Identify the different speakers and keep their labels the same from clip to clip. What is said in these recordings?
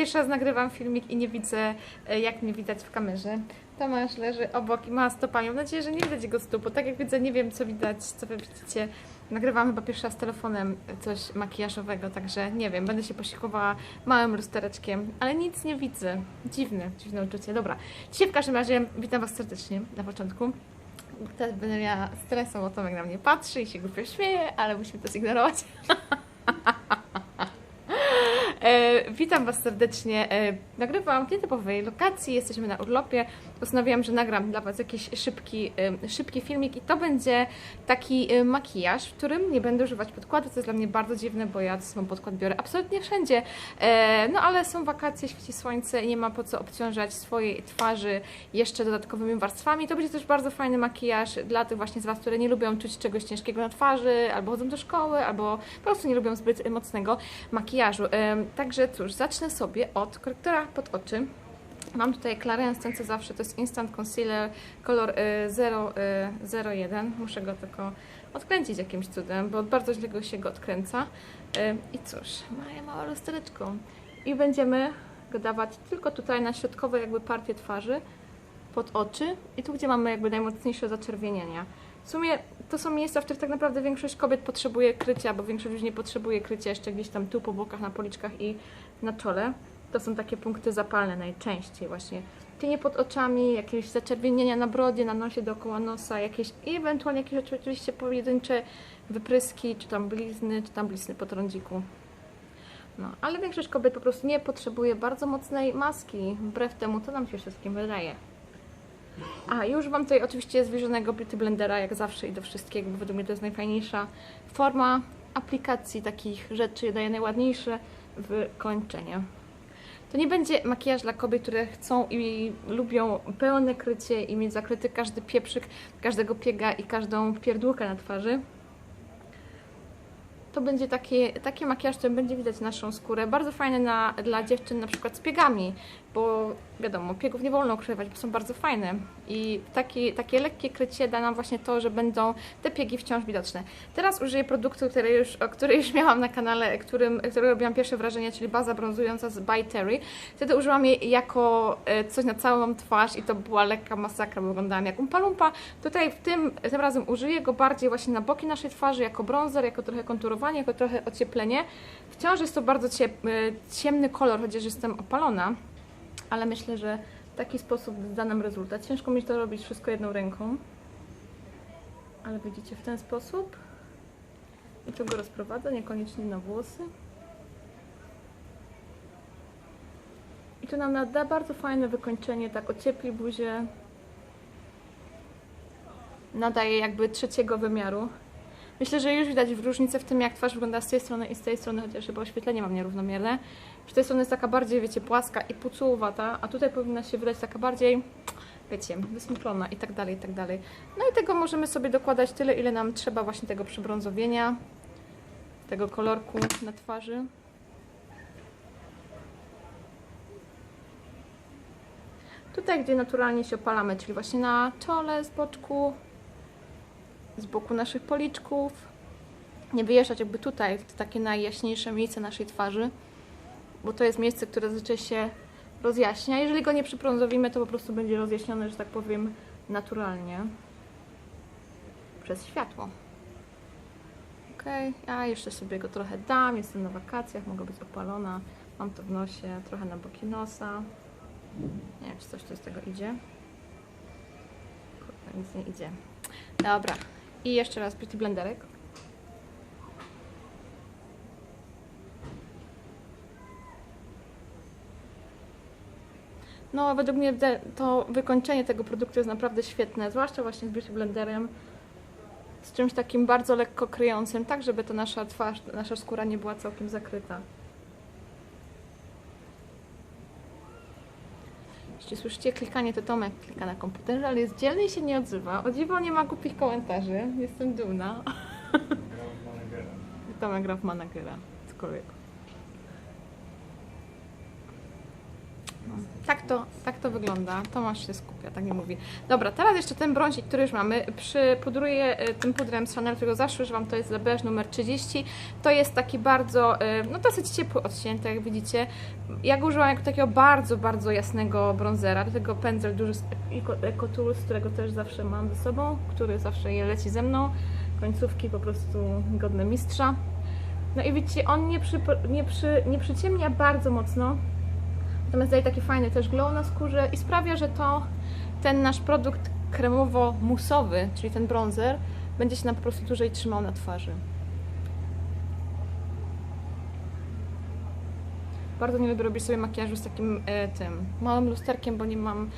Speaker 1: Pierwszy raz nagrywam filmik i nie widzę, e, jak mnie widać w kamerze. Tomasz leży obok i ma stopami. Mam nadzieję, że nie widać jego stóp, bo tak jak widzę, nie wiem, co widać, co wy widzicie. Nagrywam chyba pierwszy raz telefonem coś makijażowego, także nie wiem, będę się posiłkowała małym lustereczkiem, ale nic nie widzę. Dziwne, dziwne uczucie. Dobra, dzisiaj w każdym razie witam Was serdecznie na początku. Teraz będę miała stresu, bo Tomek na mnie patrzy i się głupio śmieje, ale musimy to zignorować. E, witam Was serdecznie. E, nagrywam w nietypowej lokacji, jesteśmy na urlopie. Postanowiłam, że nagram dla Was jakiś szybki, szybki filmik i to będzie taki e, makijaż, w którym nie będę używać podkładu, co jest dla mnie bardzo dziwne, bo ja swój podkład biorę absolutnie wszędzie. E, no ale są wakacje, świeci słońce i nie ma po co obciążać swojej twarzy jeszcze dodatkowymi warstwami. To będzie też bardzo fajny makijaż dla tych właśnie z Was, które nie lubią czuć czegoś ciężkiego na twarzy, albo chodzą do szkoły, albo po prostu nie lubią zbyt mocnego makijażu. Także cóż, zacznę sobie od korektora pod oczy. Mam tutaj Clarence, ten co zawsze, to jest Instant Concealer kolor y, 0, y, 01. Muszę go tylko odkręcić jakimś cudem, bo bardzo źle go się go odkręca. Y, I cóż, moje małe lustereczko. I będziemy go dawać tylko tutaj na środkowe jakby partię twarzy, pod oczy i tu, gdzie mamy jakby najmocniejsze zaczerwienienia. W sumie to są miejsca, w których tak naprawdę większość kobiet potrzebuje krycia, bo większość ludzi nie potrzebuje krycia jeszcze gdzieś tam tu po bokach, na policzkach i na czole. To są takie punkty zapalne najczęściej właśnie. Cienie pod oczami, jakieś zaczerwienienia na brodzie, na nosie, dookoła nosa, jakieś ewentualnie jakieś oczywiście pojedyncze wypryski, czy tam blizny, czy tam blizny po trądziku. No, ale większość kobiet po prostu nie potrzebuje bardzo mocnej maski, wbrew temu, co nam się wszystkim wydaje. A, już mam tutaj oczywiście zwierzonego Beauty Blendera, jak zawsze i do wszystkiego, bo według mnie to jest najfajniejsza forma aplikacji takich rzeczy, daje najładniejsze wykończenie. To nie będzie makijaż dla kobiet, które chcą i lubią pełne krycie i mieć zakryty każdy pieprzyk, każdego piega i każdą pierdółkę na twarzy. To będzie takie, taki makijaż, który będzie widać naszą skórę. Bardzo fajny na, dla dziewczyn na przykład z piegami, bo wiadomo, piegów nie wolno ukrywać, bo są bardzo fajne. I taki, takie lekkie krycie da nam właśnie to, że będą te piegi wciąż widoczne. Teraz użyję produktu, który już, który już miałam na kanale, którym, który robiłam pierwsze wrażenie, czyli baza brązująca z By Terry. Wtedy użyłam jej jako e, coś na całą twarz i to była lekka masakra, bo wyglądałam jak umpalumpa. Tutaj w tym, tym razem użyję go bardziej właśnie na boki naszej twarzy, jako bronzer, jako trochę jako trochę ocieplenie. Wciąż jest to bardzo e, ciemny kolor, chociaż jestem opalona ale myślę, że taki sposób da nam rezultat. Ciężko mi to robić wszystko jedną ręką, ale widzicie w ten sposób. I tu go rozprowadzę, niekoniecznie na włosy. I to nam da bardzo fajne wykończenie, tak ociepli buzię. Nadaje jakby trzeciego wymiaru. Myślę, że już widać różnicę w tym, jak twarz wygląda z tej strony i z tej strony, chociaż chyba oświetlenie mam nierównomierne. Z tej strony jest taka bardziej, wiecie, płaska i pucułowata, a tutaj powinna się wydać taka bardziej, wiecie, wysmuplona i tak dalej, i tak dalej. No i tego możemy sobie dokładać tyle, ile nam trzeba właśnie tego przybrązowienia, tego kolorku na twarzy. Tutaj, gdzie naturalnie się opalamy, czyli właśnie na czole, z boczku, z boku naszych policzków. Nie wyjeżdżać jakby tutaj, w takie najjaśniejsze miejsce naszej twarzy, bo to jest miejsce, które zazwyczaj się rozjaśnia. Jeżeli go nie przybrązowimy, to po prostu będzie rozjaśnione, że tak powiem, naturalnie przez światło. Ok, ja jeszcze sobie go trochę dam, jestem na wakacjach, mogę być opalona, mam to w nosie, trochę na boki nosa. Nie wiem, czy coś tu z tego idzie. Kurde, nic nie idzie. Dobra, i jeszcze raz Beauty Blenderek. No, według mnie to wykończenie tego produktu jest naprawdę świetne, zwłaszcza właśnie z Beauty Blenderem. Z czymś takim bardzo lekko kryjącym, tak żeby to nasza twarz, nasza skóra nie była całkiem zakryta. Jeśli słyszycie klikanie, to Tomek klika na komputerze, ale jest dzielny i się nie odzywa. O dziwo nie ma głupich komentarzy. Jestem dumna. Tomek gra w managera. Cokolwiek. No. Tak to, tak to wygląda. Tomasz się skupia, tak nie mówi. Dobra, teraz jeszcze ten brązik, który już mamy. Przypudruję e, tym pudrem z Chanel, którego zawsze używam, to jest Le numer 30. To jest taki bardzo, e, no dosyć ciepły odcień, tak jak widzicie. Ja go użyłam jako takiego bardzo, bardzo jasnego bronzera. Do tego pędzel duży z Eco Tools, którego też zawsze mam ze sobą, który zawsze je leci ze mną. Końcówki po prostu godne mistrza. No i widzicie, on nie, przy, nie, przy, nie przyciemnia bardzo mocno, natomiast daje taki fajny też glow na skórze i sprawia, że to ten nasz produkt kremowo-musowy, czyli ten bronzer, będzie się nam po prostu dłużej trzymał na twarzy. Bardzo nie lubię robić sobie makijażu z takim e, tym małym lusterkiem, bo nie mam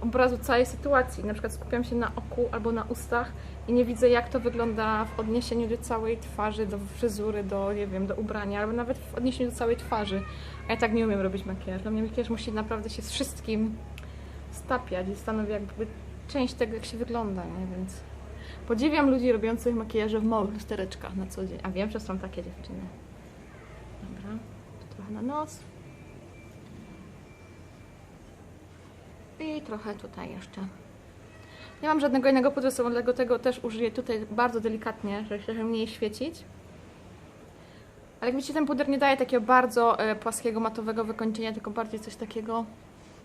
Speaker 1: obrazu całej sytuacji. Na przykład skupiam się na oku albo na ustach i nie widzę jak to wygląda w odniesieniu do całej twarzy, do fryzury, do nie wiem, do ubrania, albo nawet w odniesieniu do całej twarzy. A ja tak nie umiem robić makijażu. Dla mnie makijaż musi naprawdę się z wszystkim stapiać i stanowi jakby część tego, jak się wygląda, nie? Więc podziwiam ludzi robiących makijaże w małych lustereczkach na co dzień. A wiem, że są takie dziewczyny. Dobra, trochę na nos. I trochę tutaj jeszcze. Nie mam żadnego innego pudru sobą, dlatego tego też użyję tutaj bardzo delikatnie, żeby się mniej świecić. Ale jak widzicie, ten puder nie daje takiego bardzo e, płaskiego, matowego wykończenia, tylko bardziej coś takiego,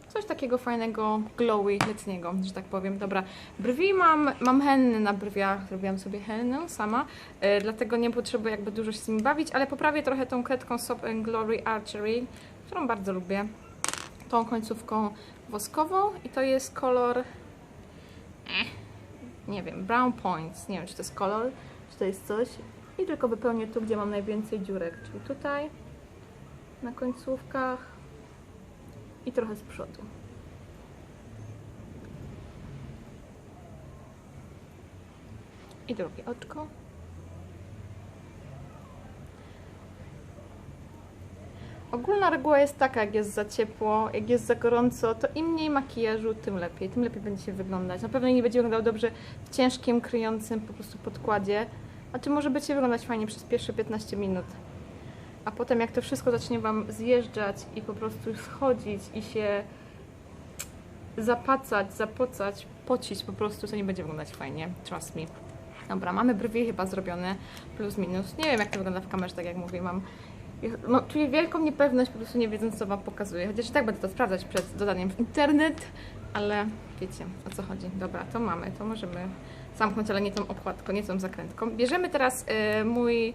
Speaker 1: coś takiego fajnego, glowy, letniego, że tak powiem. Dobra, brwi mam, mam henny na brwiach, zrobiłam sobie hennę sama, e, dlatego nie potrzebuję jakby dużo się z nimi bawić, ale poprawię trochę tą kredką Soap and Glory Archery, którą bardzo lubię. Tą końcówką woskową i to jest kolor eh, nie wiem, brown points, nie wiem czy to jest kolor, czy to jest coś i tylko wypełnię tu, gdzie mam najwięcej dziurek, czyli tutaj na końcówkach i trochę z przodu. I drugie oczko. Ogólna reguła jest taka, jak jest za ciepło, jak jest za gorąco, to im mniej makijażu, tym lepiej. Tym lepiej będzie się wyglądać. Na pewno nie będzie wyglądał dobrze w ciężkim, kryjącym po prostu podkładzie. A czy może będzie wyglądać fajnie przez pierwsze 15 minut. A potem jak to wszystko zacznie Wam zjeżdżać i po prostu schodzić i się zapacać, zapocać, pocić po prostu, to nie będzie wyglądać fajnie. Trust me. Dobra, mamy brwi chyba zrobione, plus minus. Nie wiem jak to wygląda w kamerze, tak jak mówię, mam no, czuję wielką niepewność, po prostu nie wiedząc, co Wam pokazuję. Chociaż i tak będę to sprawdzać przed dodaniem w internet, ale wiecie o co chodzi. Dobra, to mamy, to możemy zamknąć, ale nie tą okładką, nie tą zakrętką. Bierzemy teraz y, mój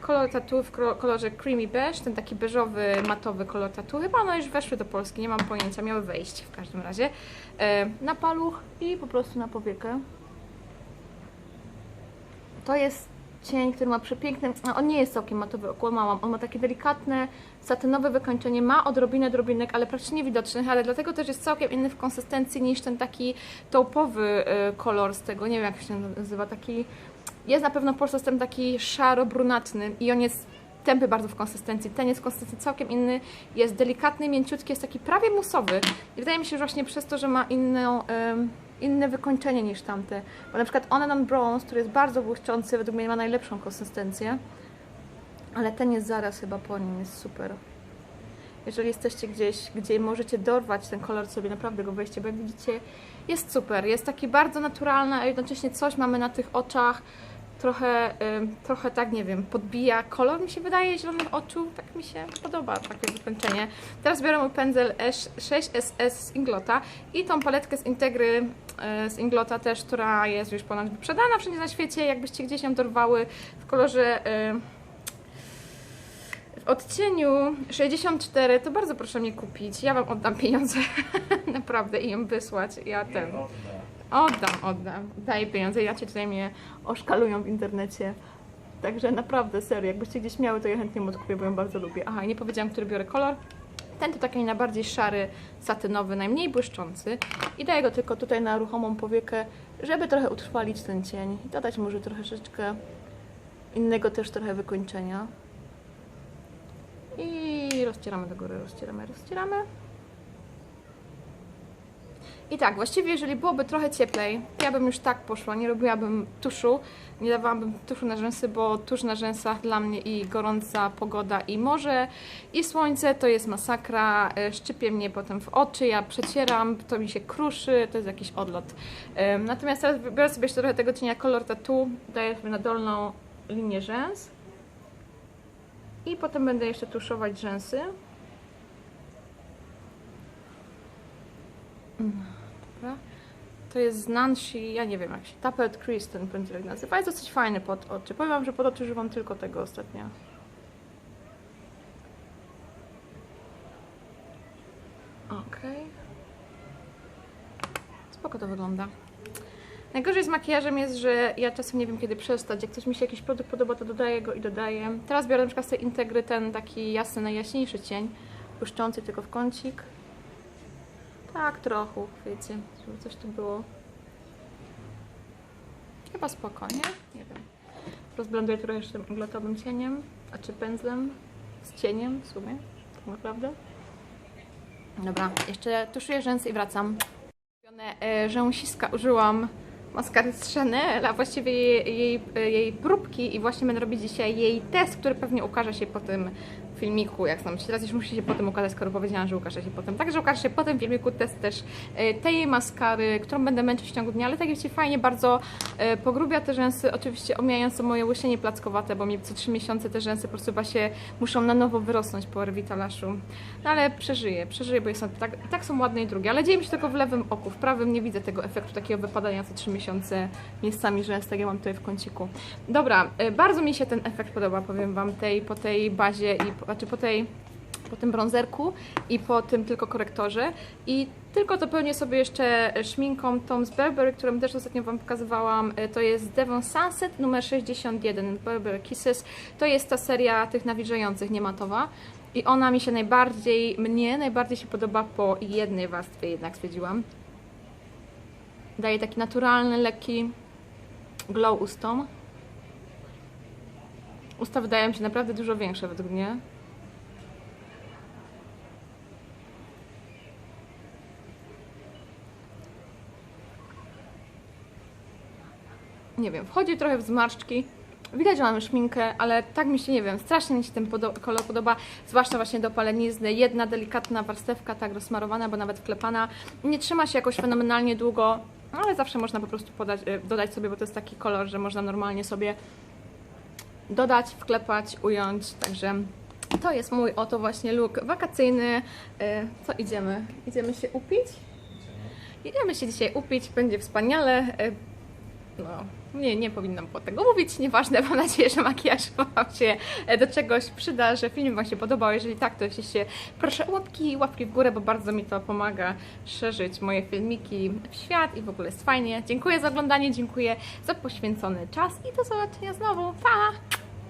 Speaker 1: kolor tatu w kolorze creamy beige, ten taki beżowy, matowy kolor tatu. Chyba one już weszły do Polski, nie mam pojęcia, miały wejść w każdym razie. Y, na paluch i po prostu na powiekę. To jest cień, który ma przepiękny, no on nie jest całkiem matowy, okłamałam, on ma takie delikatne, satynowe wykończenie, ma odrobinę drobinek, ale praktycznie niewidocznych, ale dlatego też jest całkiem inny w konsystencji niż ten taki taupowy y, kolor z tego, nie wiem jak się nazywa, taki, jest na pewno w Polsce ten taki szaro-brunatny i on jest tępy bardzo w konsystencji, ten jest w konsystencji całkiem inny, jest delikatny, mięciutki, jest taki prawie musowy. I wydaje mi się, że właśnie przez to, że ma inną... inne wykończenie niż tamte. Bo na przykład On and Bronze, który jest bardzo błyszczący, według mnie ma najlepszą konsystencję. Ale ten jest zaraz chyba po nim, jest super. Jeżeli jesteście gdzieś, gdzie możecie dorwać ten kolor sobie, naprawdę go weźcie, bo jak widzicie, jest super. Jest taki bardzo naturalny, a jednocześnie coś mamy na tych oczach, trochę, trochę tak, nie wiem, podbija kolor, mi się wydaje, zielonych oczu, tak mi się podoba takie wykończenie. Teraz biorę mój pędzel 6SS z Inglota i tą paletkę z Integry e, z Inglota też, która jest już ponad wyprzedana wszędzie na świecie, jakbyście gdzieś ją dorwały w kolorze... w odcieniu 64, to bardzo proszę mnie kupić. Ja Wam oddam pieniądze, naprawdę, i ją wysłać. Ja ten. Oddam, oddam. Daję pieniądze, ja cię tutaj mnie oszkalują w internecie. Także naprawdę, serio, jakbyście gdzieś miały, to ja chętnie odkupię, bo ją bardzo lubię. Aha, i nie powiedziałam, który biorę kolor. Ten to taki najbardziej szary, satynowy, najmniej błyszczący. I daję go tylko tutaj na ruchomą powiekę, żeby trochę utrwalić ten cień. I dodać może troszeczkę innego też trochę wykończenia. I rozcieramy do góry, rozcieramy, rozcieramy. I tak, właściwie jeżeli byłoby trochę cieplej, to ja bym już tak poszła, nie robiłabym tuszu, nie dawałabym tuszu na rzęsy, bo tusz na rzęsach dla mnie i gorąca pogoda i morze i słońce. To jest masakra, e, szczypie mnie potem w oczy, ja przecieram, to mi się kruszy, to jest jakiś odlot. Natomiast teraz biorę sobie jeszcze trochę tego cienia. Color Tattoo, daję sobie na dolną linię rzęs. I potem będę jeszcze tuszować rzęsy. Dobra. To jest z Nancy, ja nie wiem jak się, Tappert Crease ten pędzelek nazywa. Jest dosyć fajny pod oczy. Powiem wam, że pod oczy używam tylko tego ostatnio. Okej. Spoko to wygląda. Najgorzej z makijażem jest, że ja czasem nie wiem kiedy przestać. Jak coś mi się jakiś produkt podoba, to dodaję go i dodaję. Teraz biorę na przykład z tej Integry ten taki jasny, najjaśniejszy cień, błyszczący tylko w kącik. Tak, trochę, wiecie, żeby coś tu było. Chyba spokojnie, nie wiem. Rozblenduję trochę jeszcze tym iglatowym cieniem, a czy pędzlem z cieniem w sumie, tak naprawdę. Dobra, jeszcze tuszuję rzęsy i wracam. E, Rzęsiska użyłam maskary z Chanel, a właściwie jej, jej, jej próbki i właśnie będę robić dzisiaj jej test, który pewnie ukaże się po tym filmiku, jak znam się teraz już musi się potem ukazać, skoro powiedziałam, że ukaże się potem. Także ukaże się potem w filmiku test też e, tej maskary, którą będę męczyć w ciągu dnia, ale tak wiecie, fajnie bardzo e, pogrubia te rzęsy, oczywiście omijając moje łysienie plackowate, bo mi co 3 miesiące te rzęsy po prostu chyba się muszą na nowo wyrosnąć po Revitalaszu. No ale przeżyję, przeżyję, bo są, tak, tak są ładne i drugie, ale dzieje mi się tylko w lewym oku, w prawym nie widzę tego efektu takiego wypadania co 3 miesiące miejscami rzęs, tak ja mam tutaj w kąciku. Dobra, e, bardzo mi się ten efekt podoba, powiem Wam, tej, po tej bazie i po, znaczy po tej po tym bronzerku i po tym tylko korektorze i tylko dopełnię sobie jeszcze szminką tą z Burberry, którą też ostatnio Wam pokazywałam, E, to jest Devon Sunset numer 61 Burberry Kisses, to jest ta seria tych nawilżających, niematowa i ona mi się najbardziej, mnie najbardziej się podoba po jednej warstwie jednak stwierdziłam. Daje taki naturalny, lekki glow ustom. Usta wydają się naprawdę dużo większe według mnie. Nie wiem, wchodzi trochę w zmarszczki. Widać, że mamy szminkę, ale tak mi się, nie wiem, strasznie mi się ten podo- kolor podoba, zwłaszcza właśnie do palenizny. Jedna delikatna warstewka, tak rozsmarowana, bo nawet wklepana. Nie trzyma się jakoś fenomenalnie długo, ale zawsze można po prostu podać, e, dodać sobie, bo to jest taki kolor, że można normalnie sobie dodać, wklepać, ująć, także to jest mój oto właśnie look wakacyjny. E, Co idziemy? Idziemy się upić? Idziemy się dzisiaj upić, będzie wspaniale. No, nie, nie powinnam było tego mówić, nieważne, mam nadzieję, że makijaż Wam się e, do czegoś przyda, że film Wam się podobał, jeżeli tak, to oczywiście proszę łapki, łapki w górę, bo bardzo mi to pomaga szerzyć moje filmiki w świat i w ogóle jest fajnie. Dziękuję za oglądanie, dziękuję za poświęcony czas i do zobaczenia znowu, pa!